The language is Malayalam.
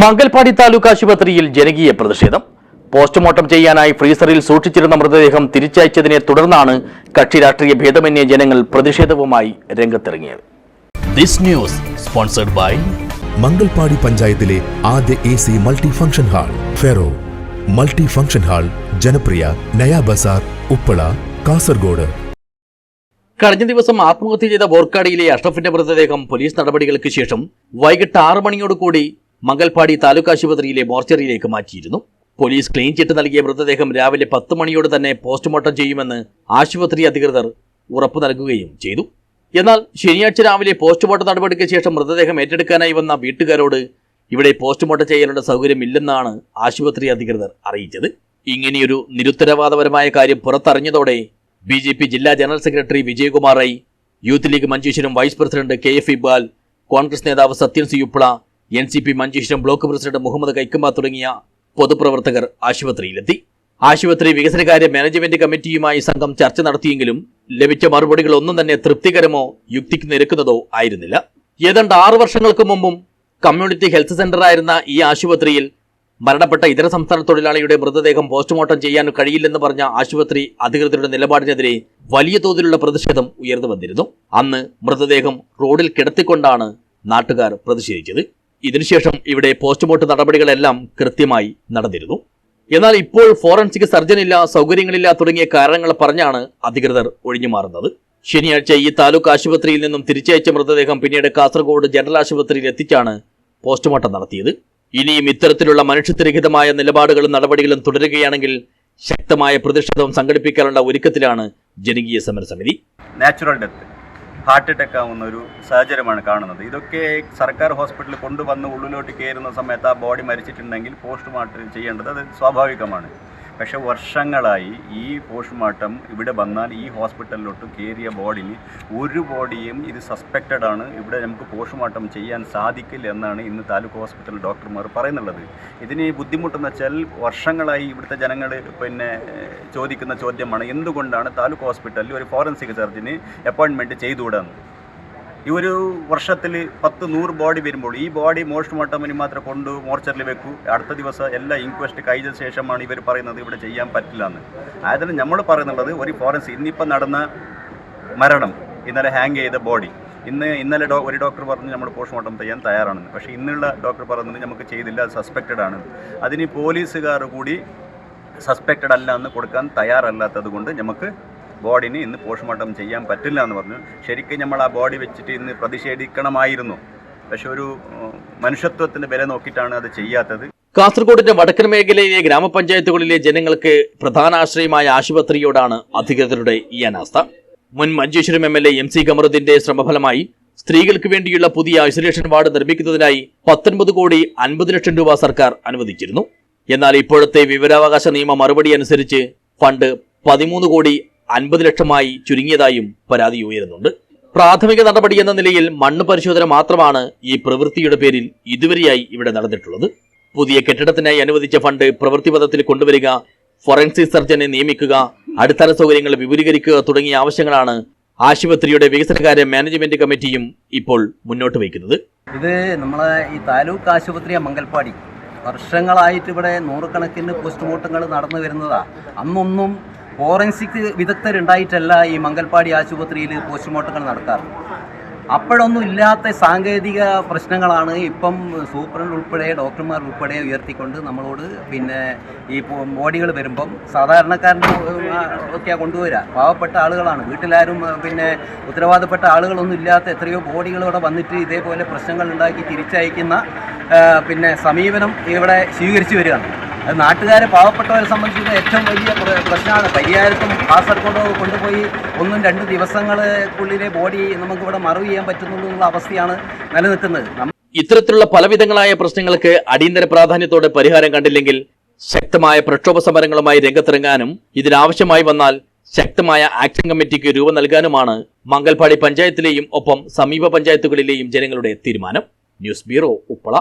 മംഗൽപാടി താലൂക്ക് ആശുപത്രിയിൽ ജനകീയ പ്രതിഷേധം. പോസ്റ്റ്മോർട്ടം ചെയ്യാനായി ഫ്രീസറിൽ സൂക്ഷിച്ചിരുന്ന മൃതദേഹം തിരിച്ചയച്ചതിനെ തുടർന്നാണ് കക്ഷി രാഷ്ട്രീയ ഭേദമന്യേ ജനങ്ങൾ പ്രതിഷേധവുമായി രംഗത്തിറങ്ങിയത്. This news sponsored by Mangalpady പഞ്ചായത്തിലെ ആദ്യ A C multi function hall ferro. Multi function hall ജനപ്രിയ നയാ ബസാർ ഉപ്പള കാസർഗോഡ്. കഴിഞ്ഞ ദിവസം ആത്മഹത്യ ചെയ്ത ബോർക്കാടിയിലെ അഷ്റഫിന്റെ മൃതദേഹം പോലീസ് നടപടികൾക്ക് ശേഷം വൈകിട്ട് ആറ് മണിയോടുകൂടി മംഗൽപാടി താലൂക്ക് ആശുപത്രിയിലെ മോർച്ചറിയിലേക്ക് മാറ്റിയിരുന്നു. പോലീസ് ക്ലീൻ ചിറ്റ് നൽകിയ മൃതദേഹം രാവിലെ പത്ത് മണിയോട് തന്നെ പോസ്റ്റ്മോർട്ടം ചെയ്യുമെന്ന് ആശുപത്രി അധികൃതർ ഉറപ്പു നൽകുകയും ചെയ്തു. എന്നാൽ ശനിയാഴ്ച രാവിലെ പോസ്റ്റ്മോർട്ടം നടപടിക്ക് ശേഷം മൃതദേഹം ഏറ്റെടുക്കാനായി വന്ന വീട്ടുകാരോട് ഇവിടെ പോസ്റ്റ്മോർട്ടം ചെയ്യാനുള്ള സൗകര്യമില്ലെന്നാണ് ആശുപത്രി അധികൃതർ അറിയിച്ചത്. ഇങ്ങനെയൊരു നിരുത്തരവാദപരമായ കാര്യം പുറത്തറിഞ്ഞതോടെ ബി ജെ പി ജില്ലാ general secretary Vijayakumar I youth league Manjeshwaram vice president K F Iqbal Congress നേതാവ് Sathyan സിയുപ്പിള N C P Manjeshwaram block president Muhammad കൈക്കമ്മ തുടങ്ങിയ പൊതുപ്രവർത്തകർ ആശുപത്രിയിലെത്തി. ആശുപത്രി വികസനകാര്യ മാനേജ്മെന്റ് കമ്മിറ്റിയുമായി സംഘം ചർച്ച നടത്തിയെങ്കിലും ലഭിച്ച മറുപടികൾ ഒന്നും തന്നെ തൃപ്തികരമോ യുക്തിക്ക് നിരക്കുന്നതോ ആയിരുന്നില്ല. ഏതാണ്ട് ആറു വർഷങ്ങൾക്ക് മുമ്പും കമ്മ്യൂണിറ്റി ഹെൽത്ത് സെന്ററായിരുന്ന ഈ ആശുപത്രിയിൽ മരണപ്പെട്ട ഇതര സംസ്ഥാന തൊഴിലാളിയുടെ മൃതദേഹം പോസ്റ്റ്മോർട്ടം ചെയ്യാൻ കഴിയില്ലെന്ന് പറഞ്ഞ ആശുപത്രി അധികൃതരുടെ നിലപാടിനെതിരെ വലിയ തോതിലുള്ള പ്രതിഷേധം ഉയർന്നു വന്നിരുന്നു. അന്ന് മൃതദേഹം റോഡിൽ കിടത്തിക്കൊണ്ടാണ് നാട്ടുകാർ പ്രതിഷേധിച്ചത്. ഇതിനുശേഷം ഇവിടെ പോസ്റ്റ്മോർട്ടം നടപടികളെല്ലാം കൃത്യമായി നടന്നിരുന്നു. എന്നാൽ ഇപ്പോൾ ഫോറൻസിക് സർജനില്ല സൗകര്യങ്ങളില്ല തുടങ്ങിയ കാരണങ്ങൾ പറഞ്ഞാണ് അധികൃതർ ഒഴിഞ്ഞു മാറുന്നത്. ശനിയാഴ്ച ഈ താലൂക്ക് ആശുപത്രിയിൽ നിന്നും തിരിച്ചയച്ച മൃതദേഹം പിന്നീട് കാസർഗോഡ് ജനറൽ ആശുപത്രിയിൽ എത്തിച്ചാണ് പോസ്റ്റ്മോർട്ടം നടത്തിയത്. ഇനിയും ഇത്തരത്തിലുള്ള മനുഷ്യത്വരഹിതമായ നിലപാടുകളും നടപടികളും തുടരുകയാണെങ്കിൽ ശക്തമായ പ്രതിഷേധം സംഘടിപ്പിക്കാനുള്ള ഒരുക്കത്തിലാണ് ജനകീയ സമരസമിതി. Natural death. ഹാർട്ട് അറ്റാക്ക് ആവുന്ന ഒരു സാഹചര്യമാണ് കാണുന്നത്. ഇതൊക്കെ സർക്കാർ ഹോസ്പിറ്റലിൽ കൊണ്ടുവന്ന് ഉള്ളിലോട്ട് കയറുന്ന സമയത്ത് ആ ബോഡി മരിച്ചിട്ടുണ്ടെങ്കിൽ പോസ്റ്റ്മോർട്ടം ചെയ്യേണ്ടത് അത് സ്വാഭാവികമാണ്. പക്ഷേ വർഷങ്ങളായി ഈ പോസ്റ്റ്മോർട്ടം ഇവിടെ വന്നാൽ ഈ ഹോസ്പിറ്റലിലോട്ട് കയറിയ ബോഡിന് ഒരു ബോഡിയും ഇത് സസ്പെക്റ്റഡ് ആണ്. ഇവിടെ നമുക്ക് പോസ്റ്റ്മോർട്ടം ചെയ്യാൻ സാധിക്കില്ല എന്നാണ് ഇന്ന് താലൂക്ക് ഹോസ്പിറ്റൽ ഡോക്ടർമാർ പറയുന്നുള്ളത്. ഇതിന് ബുദ്ധിമുട്ടെന്ന് വെച്ചാൽ വർഷങ്ങളായി ഇവിടുത്തെ ജനങ്ങൾ പിന്നെ ചോദിക്കുന്ന ചോദ്യമാണ് എന്തുകൊണ്ടാണ് താലൂക്ക് ഹോസ്പിറ്റലിൽ ഒരു ഫോറൻസിക് സർജന് അപ്പോയിൻമെന്റ് ചെയ്തുകൂടാന്ന്? ഈ ഒരു വർഷത്തിൽ പത്ത് നൂറ് ബോഡി വരുമ്പോൾ ഈ ബോഡി പോസ്റ്റ്മോർട്ടമിന് മാത്രം കൊണ്ട് മോർച്ചറിൽ വെക്കൂ. അടുത്ത ദിവസം എല്ലാ ഇൻക്വസ്റ്റ് കഴിഞ്ഞ ശേഷമാണ് ഇവർ പറയുന്നത് ഇവിടെ ചെയ്യാൻ പറ്റില്ല എന്ന് അതിന് നമ്മൾ പറയുന്നുള്ളത് ഒരു ഫോറൻസിക് ഇന്നിപ്പം നടന്ന മരണം ഇന്നലെ ഹാങ് ചെയ്ത ബോഡി ഇന്ന് ഇന്നലെ ഡോ ഒരു ഡോക്ടർ പറഞ്ഞ് നമ്മൾ പോസ്റ്റ്മോർട്ടം ചെയ്യാൻ തയ്യാറാണെന്ന്. പക്ഷേ ഇന്നുള്ള ഡോക്ടർ പറയുന്നത് നമുക്ക് ചെയ്തില്ല സസ്പെക്റ്റഡ് ആണ്. അതിന് പോലീസുകാർ കൂടി സസ്പെക്റ്റഡ് അല്ല എന്ന് കൊടുക്കാൻ തയ്യാറല്ലാത്തത് കൊണ്ട് നമുക്ക് ബോഡിന് ഇന്ന് പോസ്റ്റ്മോർട്ടം ചെയ്യാൻ പറ്റില്ല എന്ന് പറഞ്ഞു. ശരിക്കും നമ്മൾ ആ ബോഡി വെച്ചിട്ട് ഇന്ന് പ്രതിഷേധിക്കണമായിരുന്നു. പക്ഷെ ഒരു മനുഷ്യത്വത്തിന്റെ വില നോക്കിയിട്ടാണ് അത് ചെയ്യാത്തത്. കാസർഗോഡിന്റെ വടക്കൻ മേഖലയിലെ ഗ്രാമപഞ്ചായത്തുകളിലെ ജനങ്ങൾക്ക് പ്രധാന ആശ്രയമായ ആശുപത്രിയോടാണ് അധികൃതരുടെ ഈ അനാസ്ഥ. മുൻ Manjeshwaram M L A M C കമറുദ്ദീന്റെ ശ്രമഫലമായി സ്ത്രീകൾക്ക് വേണ്ടിയുള്ള പുതിയ ഐസൊലേഷൻ വാർഡ് നിർമ്മിക്കുന്നതിനായി പത്തൊൻപത് കോടി അൻപത് ലക്ഷം രൂപ സർക്കാർ അനുവദിച്ചിരുന്നു. എന്നാൽ ഇപ്പോഴത്തെ വിവരാവകാശ നിയമ മറുപടി അനുസരിച്ച് ഫണ്ട് പതിമൂന്ന് കോടി അൻപത് ലക്ഷമായി ചുരുങ്ങിയതായും പരാതി ഉയരുന്നുണ്ട്. പ്രാഥമിക നടപടി എന്ന നിലയിൽ മണ്ണ് പരിശോധന മാത്രമാണ് ഈ പ്രവൃത്തിയുടെ പേരിൽ ഇതുവരെയായി ഇവിടെ നടന്നിട്ടുള്ളത്. പുതിയ കെട്ടിടത്തിനായി അനുവദിച്ച ഫണ്ട് പ്രവൃത്തിപഥത്തിൽ കൊണ്ടുവരിക ഫോറൻസിക് സർജനെ നിയമിക്കുക അടിസ്ഥാന സൗകര്യങ്ങൾ വിപുലീകരിക്കുക തുടങ്ങിയ ആവശ്യങ്ങളാണ് ആശുപത്രിയുടെ വികസനകാര്യ മാനേജ്മെന്റ് കമ്മിറ്റിയും ഇപ്പോൾ മുന്നോട്ട് വയ്ക്കുന്നത്. ഇത് നമ്മളെ ഈ താലൂക്ക് ആശുപത്രി മംഗൽപ്പാടി. വർഷങ്ങളായിട്ട് ഇവിടെ നൂറുകണക്കിന് പോസ്റ്റ്മോർട്ടങ്ങൾ നടന്നു വരുന്നതാ. അന്നൊന്നും ഫോറൻസിക് വിദഗ്ധരുണ്ടായിട്ടല്ല ഈ മംഗൽപ്പാടി ആശുപത്രിയിൽ പോസ്റ്റ്മോർട്ടങ്ങൾ നടക്കാറ്. അപ്പോഴൊന്നും ഇല്ലാത്ത സാങ്കേതിക പ്രശ്നങ്ങളാണ് ഇപ്പം സൂപ്രണ്ട് ഉൾപ്പെടെ ഡോക്ടർമാർ ഉൾപ്പെടെ ഉയർത്തിക്കൊണ്ട് നമ്മളോട് പിന്നെ ഈ ബോഡികൾ വരുമ്പം സാധാരണക്കാരന്റെ ഒക്കെ കൊണ്ടുവരിക പാവപ്പെട്ട ആളുകളാണ്. വീട്ടിലാരും പിന്നെ ഉത്തരവാദപ്പെട്ട ആളുകളൊന്നും ഇല്ലാത്ത എത്രയോ ബോഡികൾ ഇവിടെ വന്നിട്ട് ഇതേപോലെ പ്രശ്നങ്ങൾ ഉണ്ടാക്കി തിരിച്ചയക്കുന്ന പിന്നെ സമീപനം ഇവിടെ സ്വീകരിച്ചു വരികയാണ്. അത് നാട്ടുകാരെ പാവപ്പെട്ടവരെ സംബന്ധിച്ച് ഏറ്റവും വലിയ പ്ര- പ്രശ്നമാണ്. പരിഹാരത്തും കാസർഗോഡ് കൊണ്ടുപോയി ഒന്നും രണ്ട് ദിവസങ്ങൾക്കുള്ളിലെ ബോഡി നമുക്കിവിടെ മറവ് ചെയ്യാൻ പറ്റുന്നുള്ളൂ എന്നുള്ള അവസ്ഥയാണ് നിലനിൽക്കുന്നത്. ഇത്തരത്തിലുള്ള പലവിധങ്ങളായ പ്രശ്നങ്ങൾക്ക് അടിയന്തര പ്രാധാന്യത്തോടെ പരിഹാരം കണ്ടില്ലെങ്കിൽ ശക്തമായ പ്രക്ഷോഭ സമരങ്ങളുമായി രംഗത്തിറങ്ങാനും ഇതിനാവശ്യമായി വന്നാൽ ശക്തമായ ആക്ഷൻ കമ്മിറ്റിക്ക് രൂപം നൽകാനുമാണ് മംഗൽപാടി പഞ്ചായത്തിലെയും ഒപ്പം സമീപ പഞ്ചായത്തുകളിലെയും ജനങ്ങളുടെ തീരുമാനം. News bureau Uppala.